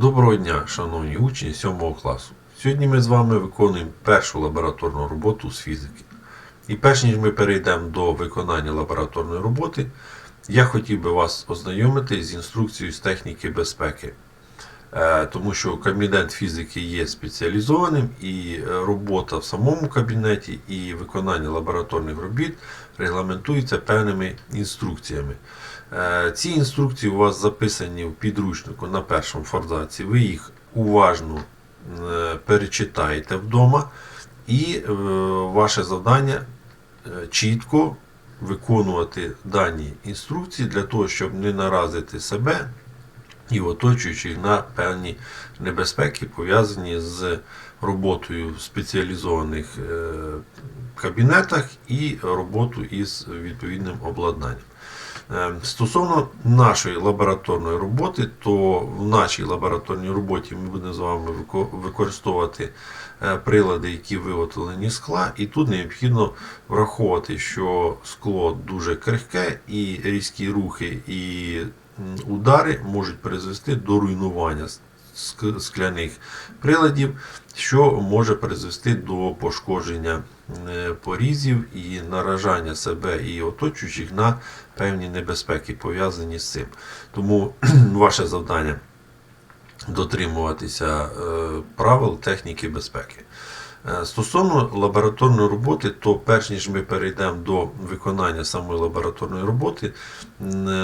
Доброго дня, шановні учні 7 класу. Сьогодні ми з вами виконуємо першу лабораторну роботу з фізики. І перш ніж ми перейдемо до виконання лабораторної роботи, я хотів би вас ознайомити з інструкцією з техніки безпеки. Е, Тому що кабінет фізики є спеціалізованим, і е, робота в самому кабінеті і виконання лабораторних робіт регламентується певними інструкціями. Е, Ці інструкції у вас записані в підручнику на першому форзаці. Ви їх уважно перечитаєте вдома, і ваше завдання чітко виконувати дані інструкції для того, щоб не наразити себе і оточуючих на певні небезпеки, пов'язані з роботою в спеціалізованих е, кабінетах і роботу із відповідним обладнанням. Е, Стосовно нашої лабораторної роботи, то в нашій лабораторній роботі ми будемо з вами використовувати е, прилади, які виготовлені з скла, і тут необхідно враховувати, що скло дуже крихке, і різкі рухи і удари можуть призвести до руйнування скляних приладів, що може призвести до пошкодження е, порізів і наражання себе і оточуючих на певні небезпеки, пов'язані з цим. Тому ваше завдання дотримуватися е, правил техніки безпеки. Е, Стосовно лабораторної роботи, то перш ніж ми перейдемо до виконання самої лабораторної роботи,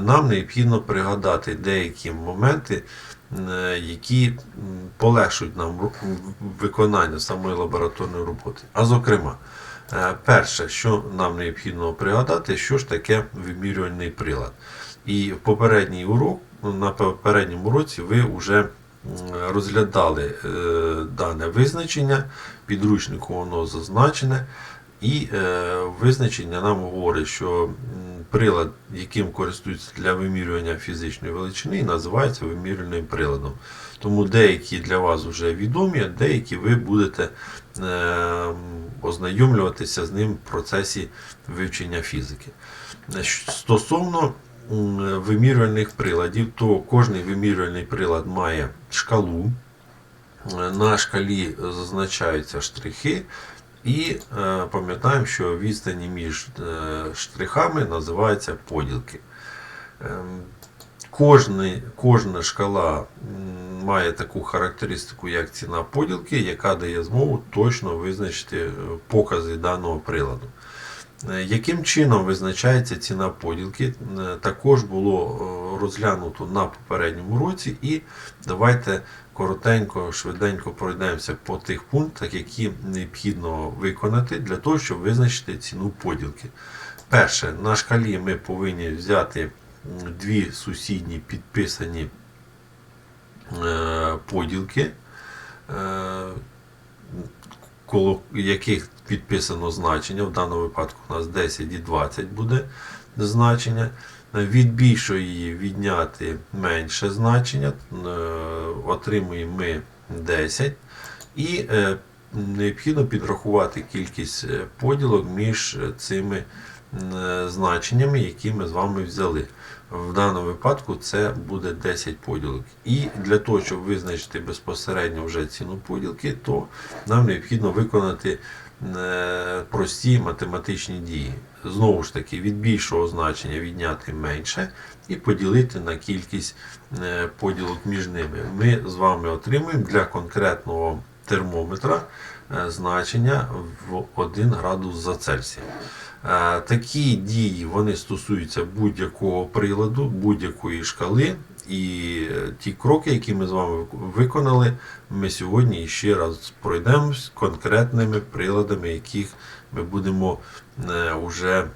нам необхідно пригадати деякі моменти, які полегшують нам виконання самої лабораторної роботи. А зокрема, е, перше, що нам необхідно пригадати, що ж таке вимірювальний прилад. І в попередній урок, на попередньому уроці ви вже розглядали е, дане визначення, підручнику воно зазначене, і е, визначення нам говорить, що прилад, яким користуються для вимірювання фізичної величини, називається вимірювальним приладом. Тому деякі для вас вже відомі, деякі ви будете е, ознайомлюватися з ним в процесі вивчення фізики. Стосовно м, вимірювальних приладів, то кожний вимірювальний прилад має шкалу. Е, На шкалі зазначаються штрихи, і е, пам'ятаємо, що відстані між е, штрихами називаються поділки. Ем, Кожний, кожна шкала має таку характеристику, як ціна поділки, яка дає змогу точно визначити е, покази даного приладу. Е, Яким чином визначається ціна поділки, е, також було е, розглянуто на попередньому році, і давайте коротенько, швиденько пройдемося по тих пунктах, які необхідно виконати для того, щоб визначити ціну поділки. Перше, на шкалі ми повинні взяти дві сусідні підписані поділки. Коло яких підписано значення. В даному випадку у нас 10 і 20 буде значення. Від більшої відняти менше значення, е, отримуємо ми 10. І е, необхідно підрахувати кількість е, поділок між цими значеннями, які ми з вами взяли. В даному випадку це буде 10 поділок. І для того, щоб визначити безпосередньо вже ціну поділки, то нам необхідно виконати прості математичні дії. Знову ж таки, від більшого значення відняти менше і поділити на кількість е, поділок між ними. Ми з вами отримуємо для конкретного термометра е, значення в 1 градус за Цельсієм. Е, Такі дії вони стосуються будь-якого приладу, будь-якої шкали. І е, ті кроки, які ми з вами виконали, ми сьогодні ще раз пройдемо з конкретними приладами, яких ми будемо вже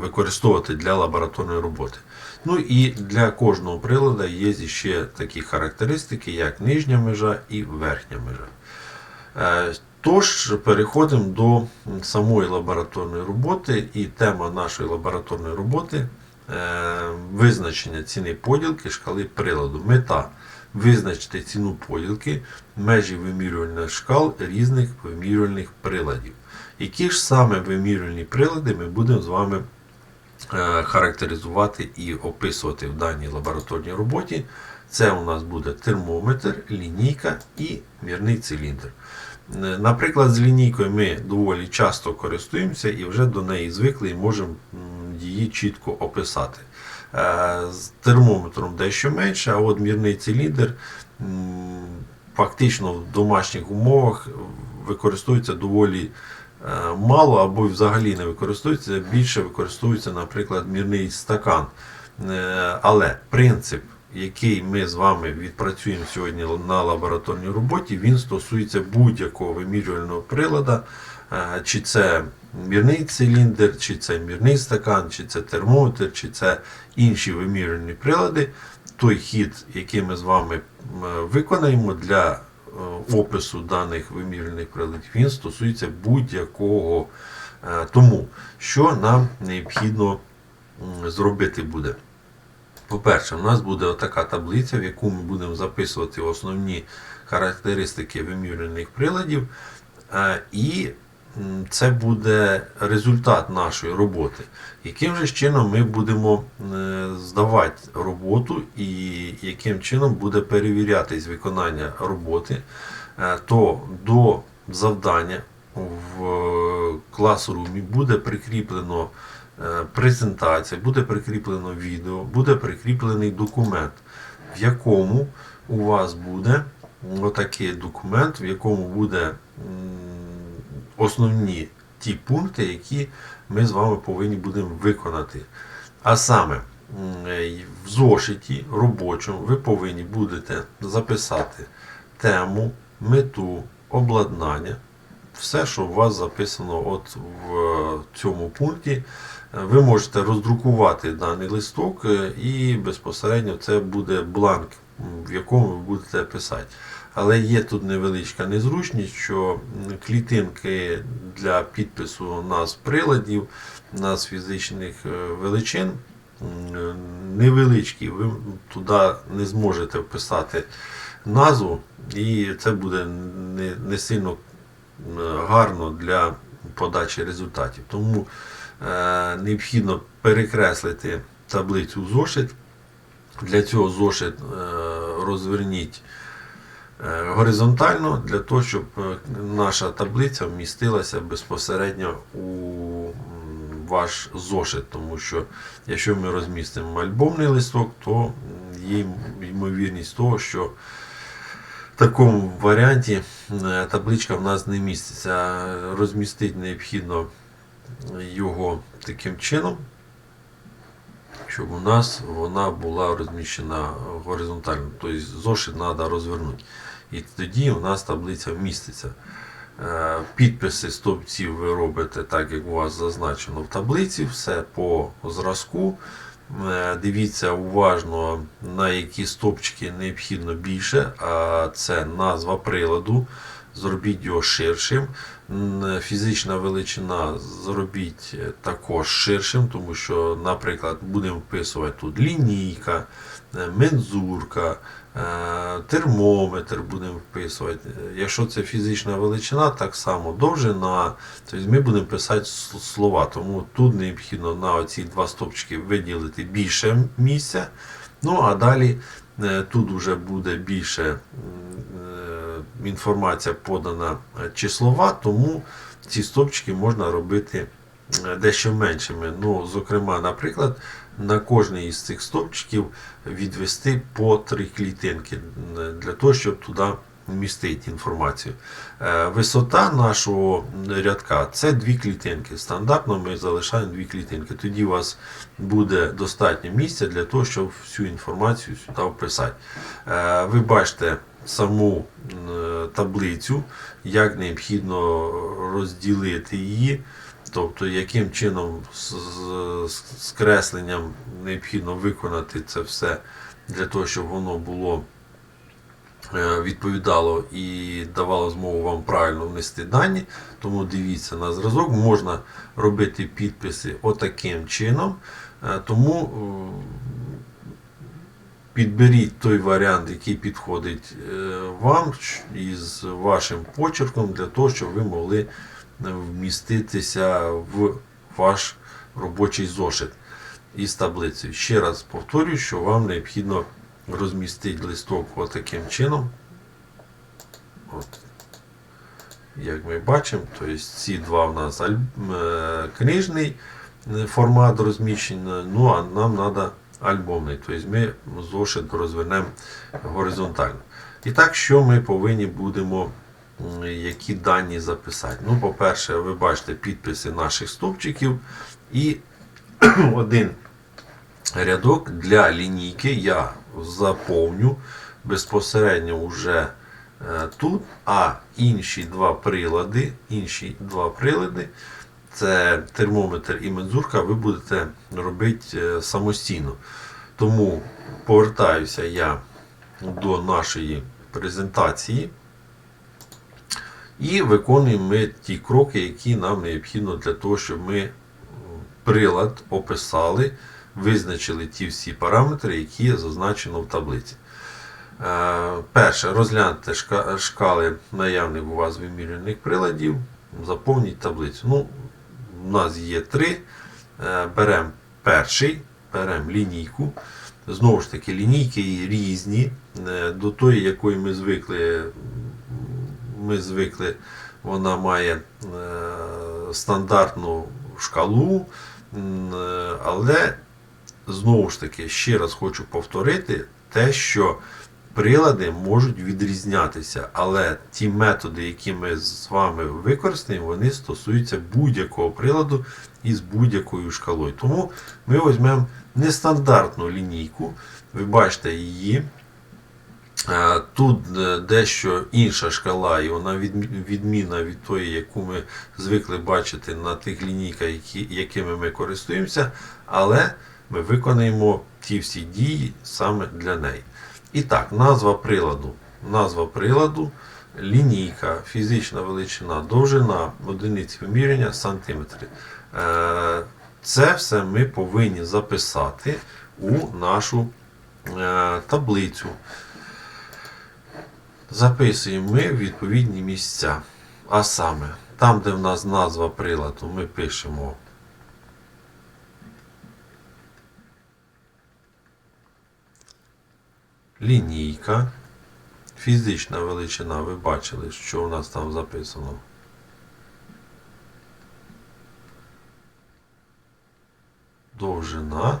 використовувати для лабораторної роботи. Ну і для кожного приладу є ще такі характеристики, як нижня межа і верхня межа. Е, Тож переходимо до самої лабораторної роботи, і тема нашої лабораторної роботи е, визначення ціни поділки шкали приладу. Мета визначити ціну поділки межі вимірювальних шкал різних вимірювальних приладів. Які ж саме вимірювальні прилади ми будемо з вами е, характеризувати і описувати в даній лабораторній роботі. Це у нас буде термометр, лінійка і мірний циліндр. Наприклад, з лінійкою ми доволі часто користуємося і вже до неї звикли і можемо її чітко описати. Е, З термометром дещо менше, а от мірний циліндр фактично в домашніх умовах використовується доволі е, мало або взагалі не використовується. Більше використовується, наприклад, мірний стакан. Е, Але принцип, який ми з вами відпрацюємо сьогодні на лабораторній роботі, він стосується будь-якого вимірювального прилада, е, чи це мірний циліндр, чи це мірний стакан, чи це термометр, чи це інші вимірювальні прилади. Той хід, який ми з вами виконаємо для е, опису даних вимірювальних приладів, він стосується будь-якого. Е, Тому що нам необхідно зробити буде. По-перше, у нас буде така таблиця, в яку ми будемо записувати основні характеристики вимірювальних приладів, е, і це буде результат нашої роботи. Яким же чином ми будемо е, здавати роботу і яким чином буде перевірятись виконання роботи, Е, то до завдання в класрумі буде прикріплено презентація, буде прикріплено відео, буде прикріплений документ, в якому у вас буде отакий документ, в якому буде основні ті пункти, які ми з вами повинні будемо виконати. А саме е, в зошиті робочому ви повинні будете записати тему, мету, обладнання, все, що у вас записано от в е, цьому пункті. Ви можете роздрукувати даний листок е, і безпосередньо це буде бланк, в якому ви будете писати. Але є тут невеличка незручність, що клітинки для підпису нас приладів, нас фізичних е, величин е, невеличкі. Ви туди не зможете вписати назву, і це буде не, сильно гарно для подачі результатів. Тому необхідно перекреслити таблицю зошит. Для цього зошит е, розверніть е, горизонтально, для того, щоб е, наша таблиця вмістилася безпосередньо у ваш зошит. Тому що якщо ми розмістимо альбомний листок, то є ймовірність того, що в такому варіанті е, табличка в нас не міститься. Розмістити необхідно його таким чином, щоб у нас вона була розміщена горизонтально. Тобто зошит треба розвернути. І тоді у нас таблиця вміститься. Е, Підписи стовпців ви робите так, як у вас зазначено в таблиці, все по зразку. Е, Дивіться уважно, на які стопчики необхідно більше, а це назва приладу. Зробіть його ширшим. Фізична величина зробіть е, також ширшим, тому що, наприклад, будемо вписувати тут лінійка, е, мензурка, е, термометр будемо вписувати. Якщо це фізична величина, так само довжина, тобто ми будемо писати слова. Тому тут необхідно на оці два стопчики виділити більше місця. Ну а далі тут вже буде більше інформація подана е, числова, тому ці стопчики можна робити е, дещо меншими. Ну, зокрема, наприклад, на кожний із цих стовпчиків відвести по три клітинки для того, щоб туди вмістити інформацію. Е, Висота нашого рядка це дві клітинки. Стандартно ми залишаємо дві клітинки. Тоді у вас буде достатньо місця для того, щоб всю інформацію сюди вписати. Е, Ви бачите саму таблицю, як необхідно розділити її. Тобто, яким чином з, кресленням необхідно виконати це все для того, щоб воно було відповідало і давало змогу вам правильно внести дані. Тому дивіться на зразок, можна робити підписи отаким чином. Е, Тому е, підберіть той варіант, який підходить е, вам із вашим почерком, для того, щоб ви могли вміститися в ваш робочий зошит із таблицею. Ще раз повторюю, що вам необхідно розмістити листок отаким чином. От. Як ми бачимо, тобто ці два в нас е, книжний е, формат розміщення, ну а нам треба альбомний. Тобто ми зошит розвернемо горизонтально. І так, що ми повинні будемо, які дані записати? Ну, по-перше, ви бачите підписи наших стовпчиків і один рядок для лінійки я заповню безпосередньо вже е, тут, а інші два прилади, інші два прилади, це термометр і мензурка, ви будете робити е, самостійно. Тому повертаюся я до нашої презентації. І виконуємо ми ті кроки, які нам необхідно для того, щоб ми прилад описали, визначили ті всі параметри, які зазначено в таблиці. Е, Перше, розгляньте шкали наявних у вас вимірюваних приладів, заповніть таблицю. Ну, у нас є три. Е, Беремо перший, беремо лінійку. Знову ж таки, лінійки різні. Е, До тої, якої ми звикли, ми звикли, вона має стандартну шкалу, але знову ж таки, ще раз хочу повторити те, що прилади можуть відрізнятися, але ті методи, які ми з вами використаємо, вони стосуються будь-якого приладу із будь-якою шкалою. Тому ми візьмемо нестандартну лінійку, ви бачите її. Е, Тут е, дещо інша шкала, і вона відмі- відмінна від тої, яку ми звикли бачити на тих лінійках, якими ми користуємося, але ми виконаємо ті всі дії саме для неї. І так, назва приладу. Назва приладу, лінійка, фізична величина, довжина, одиниці виміряння, сантиметри. Е, Це все ми повинні записати у нашу е, таблицю. Записуємо ми в відповідні місця. А саме, там, де в нас назва приладу, ми пишемо лінійка. Фізична величина, ви бачили, що у нас там записано. Довжина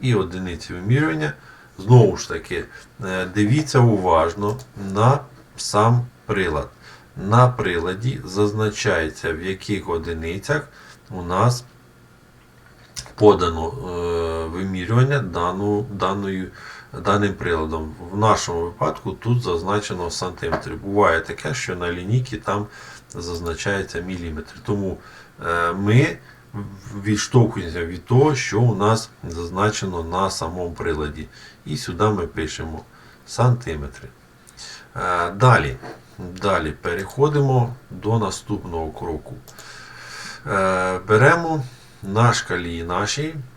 і одиниці вимірювання. Знову ж таки, е, дивіться уважно на сам прилад. На приладі зазначається, в яких одиницях у нас подано е, вимірювання дану, даною, даним приладом. В нашому випадку тут зазначено сантиметри. Буває таке, що на лінійці там зазначається міліметри. Тому е, ми відштовхуємося від того, що у нас зазначено на самому приладі. І сюди ми пишемо сантиметри. Е, Далі, далі переходимо до наступного кроку. Е, Беремо на шкалі нашій е,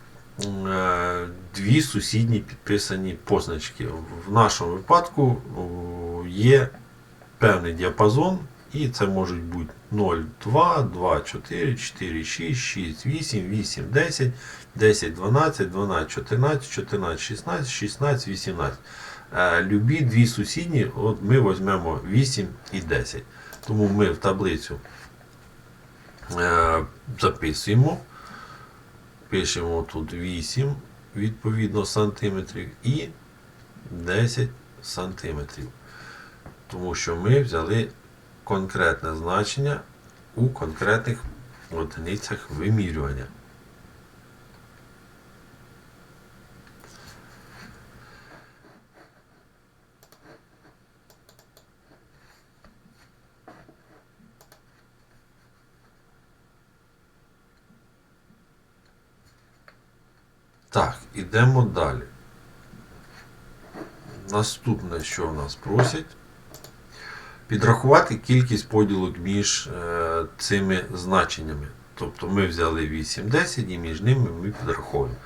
дві сусідні підписані позначки. В нашому випадку є певний діапазон, і це можуть бути 0, 2, 2, 4, 4, 6, 6, 8, 8, 10, 10, 12, 12, 14, 14, 16, 16, 18. Е, Любі дві сусідні, от ми візьмемо 8 і 10. Тому ми в таблицю е, записуємо. Пишемо тут 8 відповідно сантиметрів і 10 сантиметрів. Тому що ми взяли конкретне значення у конкретних одиницях вимірювання. Так, ідемо далі. Наступне, що в нас просять, підрахувати кількість поділок між е, цими значеннями. Тобто ми взяли 8, 10 і між ними ми підраховуємо.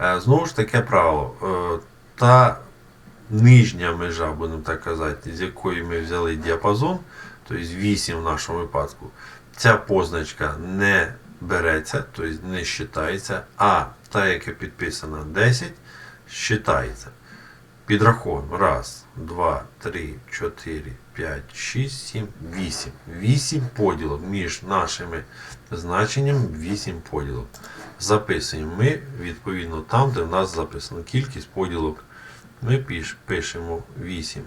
Е, знову ж таке правило. Е, та нижня межа, будемо так казати, з якої ми взяли діапазон, тобто 8 в нашому випадку, ця позначка не береться, тобто не считається, а та, яка підписана 10, считається. Підраховуємо. Раз, два, три, чотири, п'ять, шість, сім, вісім. Вісім поділок між нашими значеннями. Вісім поділок. Записуємо ми відповідно там, де в нас записано кількість поділок. Ми пишемо 8.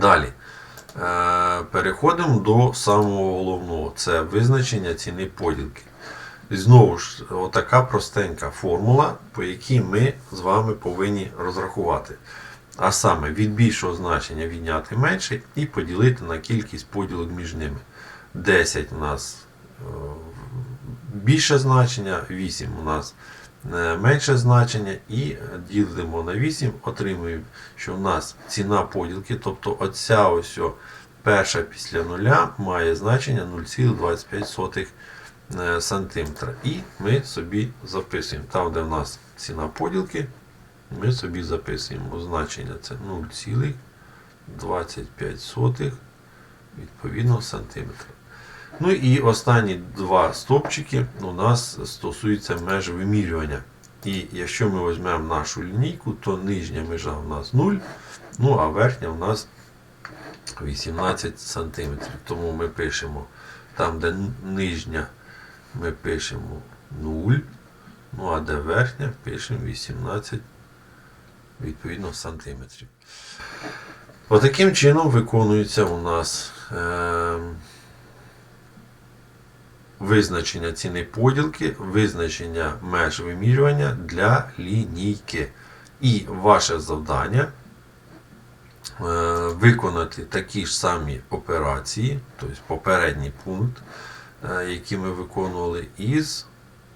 Далі. Е, Переходимо до самого головного. Це визначення ціни поділки. І знову ж, отака простенька формула, по якій ми з вами повинні розрахувати. А саме від більшого значення відняти менше і поділити на кількість поділок між ними. 10 у нас е, більше значення, 8 у нас менше значення, і ділимо на 8, отримуємо, що в нас ціна поділки, тобто оця ось перша після нуля має значення 0,25 е, сантиметра. І ми собі записуємо. Там, де в нас ціна поділки, ми собі записуємо значення це 0,25 відповідно сантиметра. Ну і останні два стопчики у нас стосуються меж вимірювання. І якщо ми візьмемо нашу лінійку, то нижня межа у нас 0, ну а верхня у нас 18 см. Тому ми пишемо там, де нижня, ми пишемо 0, ну а де верхня, пишемо 18 відповідно сантиметрів. Отаким чином виконується у нас. Е- визначення ціни поділки, визначення меж вимірювання для лінійки. І ваше завдання е, виконати такі ж самі операції, тобто попередній пункт, е, який ми виконували, із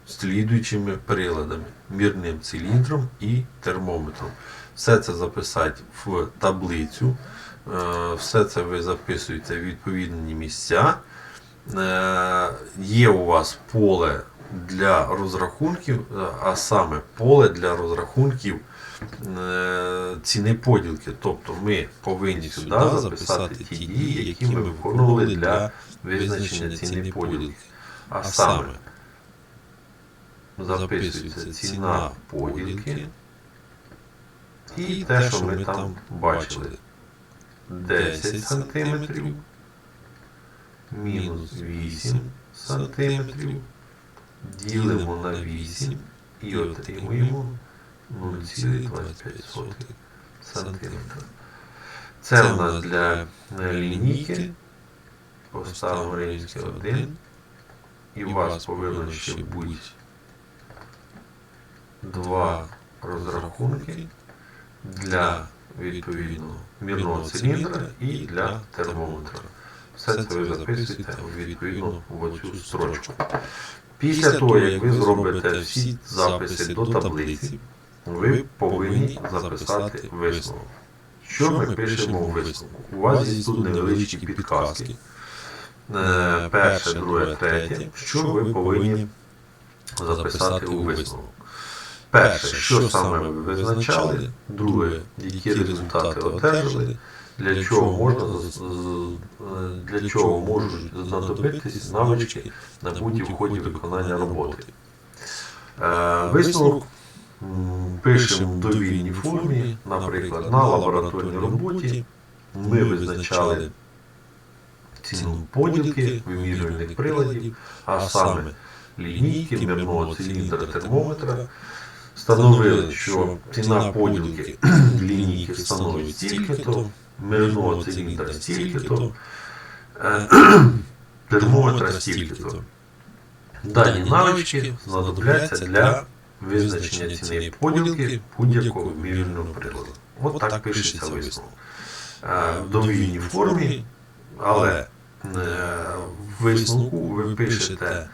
слідуючими приладами, мірним циліндром і термометром. Все це записати в таблицю, е, все це ви записуєте в відповідні місця. Е, Є у вас поле для розрахунків, е, а саме поле для розрахунків е, ціни поділки. Тобто ми повинні сюди записати ті дії, які ми виконували для визначення ціни поділки. А саме записується ціна поділки і те, що ми там бачили. 10 сантиметрів мінус 8 сантиметрів ділимо на 8 і отримуємо 0,25 сантиметра. Це у нас для лінійки. Поставимо римське 1. І у вас повинно ще бути два розрахунки для відповідно мірного циліндра і для термометра. Все це ви записуєте відповідно в оцю строчку. Після того, як ви зробите всі записи до таблиці, ви повинні записати висновок. Що ми пишемо у висновку? У вас є тут невеличкі підказки. Е, Перше, друге, третє. Що ви повинні записати у висновок? Перше, що саме ви визначали, друге, які результати одержали, для чого можна для чого можуть знадобитись навички набуті в ході виконання роботи. Е, Висновок пишемо в довільній формі, наприклад, на лабораторній роботі ми визначали ціну поділки вимірювальних приладів, а саме лінійки, мірного циліндра, термометра. Встановили, що ціна поділки лінійки становить стільки-то, мирного циліндра стільки-то, е, термометра стільки-то. Дані навички знадобляться для визначення ціни поділки будь-якого вимірювального приладу. От так пишеться висновок. Е, В довільній формі, але е, в висновку ви пишете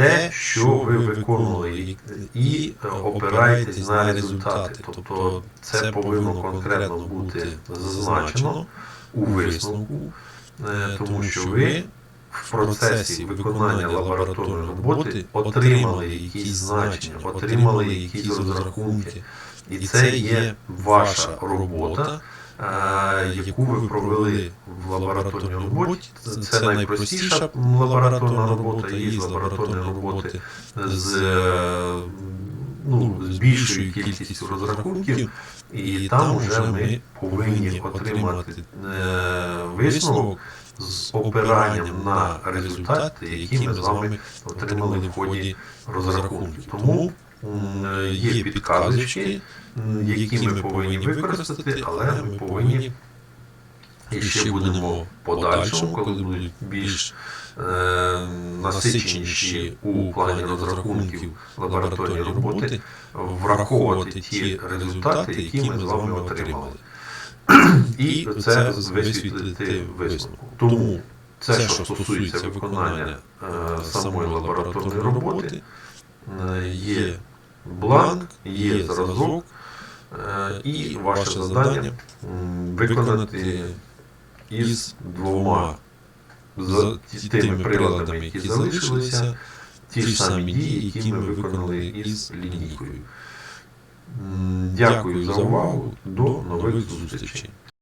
те, що ви виконували, і- опираєтесь на результати. Тобто це повинно конкретно бути зазначено у висновку, е, тому що ви в процесі виконання лабораторної роботи отримали якісь значення, отримали якісь розрахунки. І це є ваша робота, яку ви провели в лабораторній роботі. Це найпростіша лабораторна робота, є лабораторні роботи з е, ну, з більшою кількістю розрахунків, і там вже ми повинні отримати е, висновок з опиранням на результати, які ми з вами отримали в ході розрахунків. Тому є підказочки, які ми повинні використати, але ми повинні і ще будемо подальшому, коли будуть більш е, насиченіші у плані розрахунків лабораторні роботи, враховувати ті результати, які ми з вами отримали. І це висвітлити висновку. Тому це, що стосується виконання е, самої лабораторної роботи, е, є бланк, є зразок, е, і ваше завдання виконати із двома з тими приладами, які залишилися, ті ж самі дії, які ми виконали із лінійкою. Дякую за увагу. До нових зустрічей.